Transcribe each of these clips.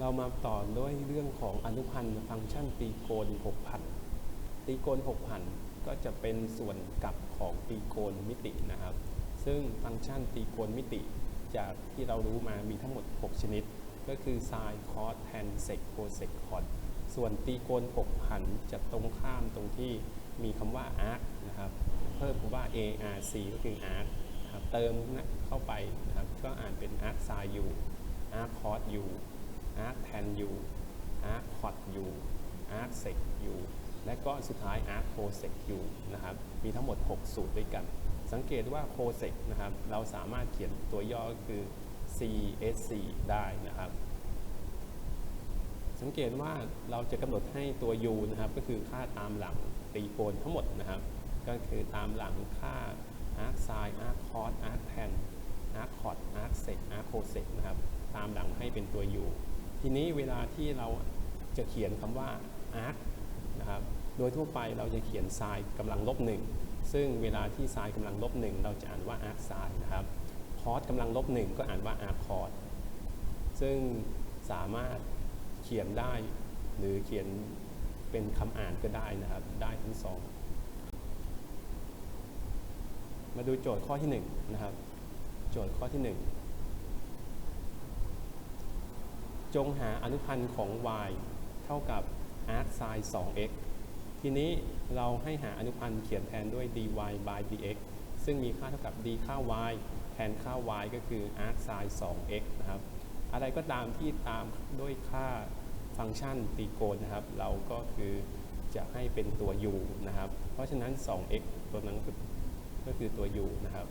เรามาต่อด้วยเรื่องของอนุพันธ์ฟังก์ชันตีโกณ6,000 ตีโกณ6,000 ก็จะเป็นส่วนกลับของตีโกณมิตินะครับ ซึ่งฟังก์ชันตีโกณมิติ จากที่เรารู้มามีทั้งหมด 6 ชนิด ก็คือ sin cos tan sec cosec cot ส่วนตีโกณ6,000 จะตรงข้ามตรงที่มีคำว่า arc นะครับ เพิ่มคำว่า arc ก็คือ arc นะครับเติมเข้าไปนะครับก็อ่านเป็น arc sin u arc cos u arc tan u arc cot u arc sec u และก็สุดท้าย arc cosec u นะครับมีทั้งหมด 6 สูตรด้วยกัน สังเกตว่า cosec นะครับเราสามารถเขียนตัวย่อคือ csc ได้นะครับ สังเกตว่าเราจะกำหนดให้ตัว u นะครับก็คือค่าตามหลังตีโกณทั้งหมดนะครับ ก็คือตามหลังค่า arc sin arc cos arc tan arc cot arc sec arc cosec นะครับ ตามหลังให้เป็นตัว u ทีนี้เวลาที่เราจะเขียนคำว่า arc นะครับโดยทั่วไปเราจะเขียน sin กำลังลบหนึ่งซึ่งเวลาที่ sin กำลังลบหนึ่งเราจะอ่านว่า arc sin นะครับ cos กำลังลบหนึ่งก็อ่านว่า arc cos ซึ่งสามารถเขียนได้หรือเขียนเป็นคำอ่านก็ได้นะครับ ได้ทั้งสองมาดูโจทย์ข้อที่1นะครับ โจทย์ข้อที่ 1 จงหาอนุพันธ์ของ y เท่ากับ arc sin 2x ทีนี้เราให้หาอนุพันธ์เขียนแทนด้วย dy by dx ซึ่งมีค่าเท่ากับ d ค่า y แทนค่า y ก็คือ arc sin 2x นะครับ อะไรก็ตามที่ตามด้วยค่าฟังก์ชันตรีโกณนะครับ เราก็คือจะให้เป็นตัว u นะครับ เพราะฉะนั้น 2x ตัวนั้นก็คือตัว u นะครับ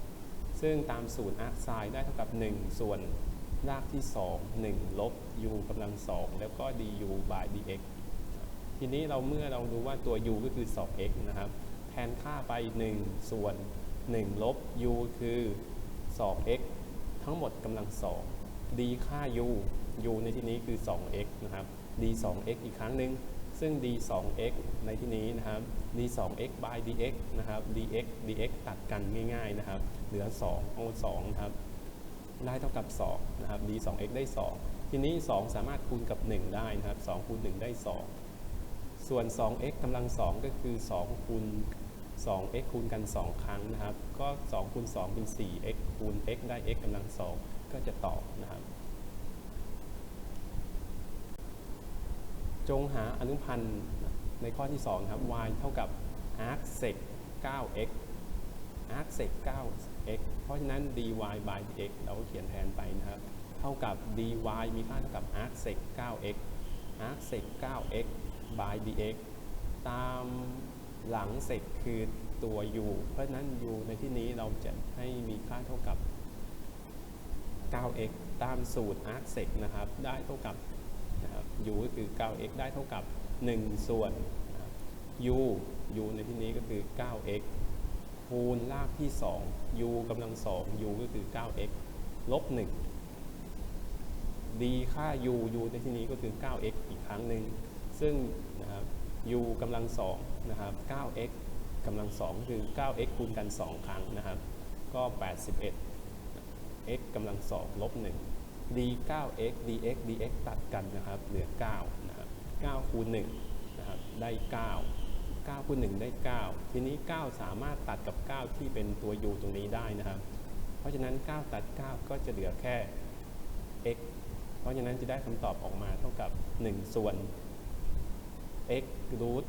ซึ่งตามสูตร arc sin ได้เท่ากับ 1 ส่วน รากที่ 2 1 ลบ u กำลัง 2 แล้วก็ du by dx ทีนี้เราเมื่อเรารู้ว่าตัว u ก็คือ 2x นะครับ แทนค่าไป 1 ส่วน 1 ลบ u คือ 2x ทั้งหมดกำลัง 2 d ค่า u u ในที่นี้คือ 2x นะครับ d 2x อีกครั้งหนึ่งซึ่ง d 2x ในที่นี้นะครับ d 2x by dx นะครับ dx dx ตัดกันง่าย ๆ นะครับ เหลือ 2 เอา2ครับ ได้เท่ากับ2นะครับ d 2 x ได้ 2 ทีนี้ 2 สามารถคูณกับ 1 ได้นะครับ2คูณ1ได้ 2 ส่วน 2x กำลัง 2 ก็คือ 2 คูณ 2x คูณกัน 2 ครั้งนะครับ ก็ 2 คูณ 2 เป็น 4x คูณ x ได้ x กำลัง 2 ก็จะตอบนะครับ จงหาอนุพันธ์ในข้อที่ 2 ครับ y เท่ากับ arcsec 9x arcsec 9 เพราะฉะนั้น dy by dx เราเขียนแทนไปนะครับ เท่ากับ dy มีค่าเท่ากับ arcsec 9x arcsec 9x by dx ตามหลังเสกคือตัว u เพราะฉะนั้น u ในที่นี้เราจะให้มีค่าเท่ากับ 9x ตามสูตร arcsec นะครับ ได้เท่ากับ u ก็คือ 9x ได้เท่ากับ 1 ส่วน u u ในที่นี้ก็คือ 9x คูณรากที่ 2 u กำลัง 2 u ก็คือ 9x ลบ 1 d ค่า u u ในที่นี้ก็คือ 9x อีกครั้งหนึ่ง ซึ่งนะครับ u กำลัง2นะครับ 9x กำลัง 2 คือ 9x คูณกัน 2 ครั้งนะครับ ก็ 81 x กำลัง 2 ลบ 1 d 9x dx dx ตัดกันนะครับ เหลือ 9 นะครับ 9 คูณ 1 นะครับ ได้ 9 9คูณ1ได้ 9 ทีนี้ 9 สามารถตัดกับ 9 ที่เป็นตัว u ตรงนี้ได้นะครับ เพราะฉะนั้น 9 ตัด 9 ก็จะเหลือแค่ x เพราะฉะนั้นจะได้คำตอบออกมาเท่ากับ 1 ส่วน x รูท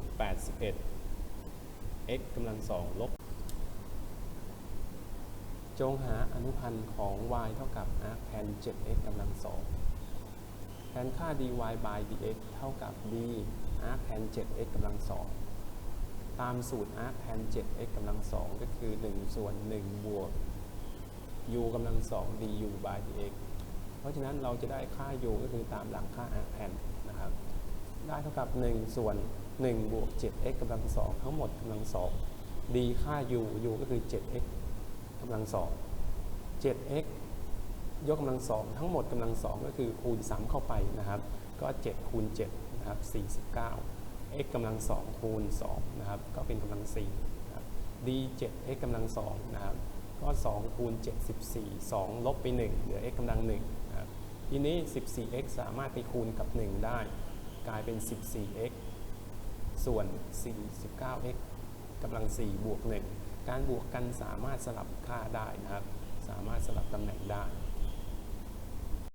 81 x กำลัง2ลบ จงหาอนุพันธ์ของ y เท่ากับ arc tan 7x กำลัง2แทนค่า dy by dx เท่ากับ d arc tan 7x กำลัง2 ตามสูตร arc tan 7x กำลัง2ก็คือ 1 ส่วน 1 บวก u กำลัง2 du by dx เพราะฉะนั้นเราจะได้ค่า u ก็คือตามหลังค่า arc tan นะครับ ได้เท่ากับ 1 ส่วน 1 บวก 7x กำลัง2ทั้งหมดกำลัง2 d ค่า u u ก็คือ 7x กำลัง2 7x ยกกำลัง2ทั้งหมดกำลัง2ก็คือคูณ 3 เข้าไปนะครับ ก็ 7 คูณ7นะครับ49 x กำลัง2คูณ2นะครับก็เป็นกำลัง4นะครับ d 7x กำลัง2นะครับก็2คูณ7 14 2 ลบไป 1 เหลือ x กำลัง1นะครับทีนี้ 14x สามารถไปคูณกับ 1 ได้ กลายเป็น 14x ส่วน 49x กำลัง 4 บวก 1 การบวกกันสามารถสลับค่าได้นะครับ สามารถสลับตำแหน่งได้